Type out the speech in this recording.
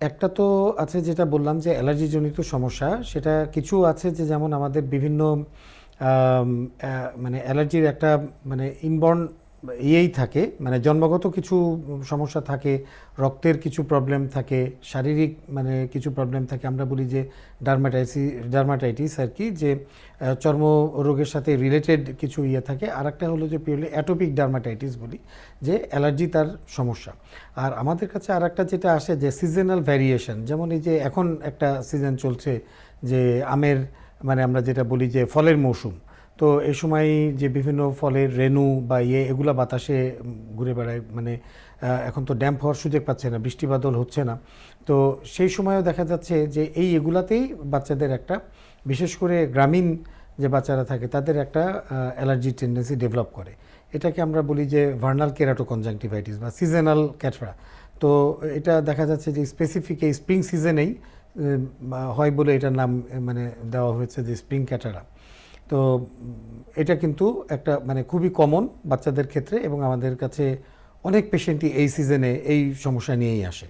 একটা তো আছে যেটা বললাম যে অ্যালার্জিজনিত সমস্যা, সেটা কিছু আছে যে যেমন আমাদের বিভিন্ন মানে অ্যালার্জির একটা মানে ইনবর্ন ইয়েই থাকে মানে জন্মগত কিছু সমস্যা থাকে, রক্তের কিছু প্রবলেম থাকে, শারীরিক মানে কিছু প্রবলেম থাকে। আমরা বলি যে ডার্মাটাইসি ডার্মাটাইটিস আর কি, যে চর্ম রোগের সাথে রিলেটেড কিছু ইয়ে থাকে। আর একটা হলো যে পিওরলি অ্যাটোপিক ডার্মাটাইটিস বলি, যে অ্যালার্জি তার সমস্যা। আর আমাদের কাছে আর একটা যেটা আসে, যে সিজনাল ভ্যারিয়েশন যেমন এই যে এখন একটা সিজন চলছে, যে আমের মানে আমরা যেটা বলি যে ফলের মৌসুম। তো এই সময় যে বিভিন্ন ফলের রেণু বা ইয়ে এগুলা বাতাসে ঘুরে বেড়ায়। মানে এখন তো ড্যাম্প হওয়ার সুযোগ পাচ্ছে না, বৃষ্টি বাদল হচ্ছে না। তো সেই সময়ও দেখা যাচ্ছে যে এই এগুলাতেই বাচ্চাদের একটা, বিশেষ করে গ্রামীণ যে বাচ্চারা থাকে, তাদের একটা অ্যালার্জি টেন্ডেন্সি ডেভেলপ করে। এটাকে আমরা বলি যে ভার্নাল কেরাটো কনজাংটিভাইটিস বা সিজনাল ক্যাটরা তো এটা দেখা যাচ্ছে যে স্পেসিফিক এই স্প্রিং সিজনেই হয় বলে এটার নাম মানে দেওয়া হয়েছে যে স্প্রিং ক্যাটারা তো এটা কিন্তু একটা মানে খুবই কমন বাচ্চাদের ক্ষেত্রে এবং আমাদের কাছে অনেক পেশেন্টই এই সিজনে এই সমস্যা নিয়েই আসে।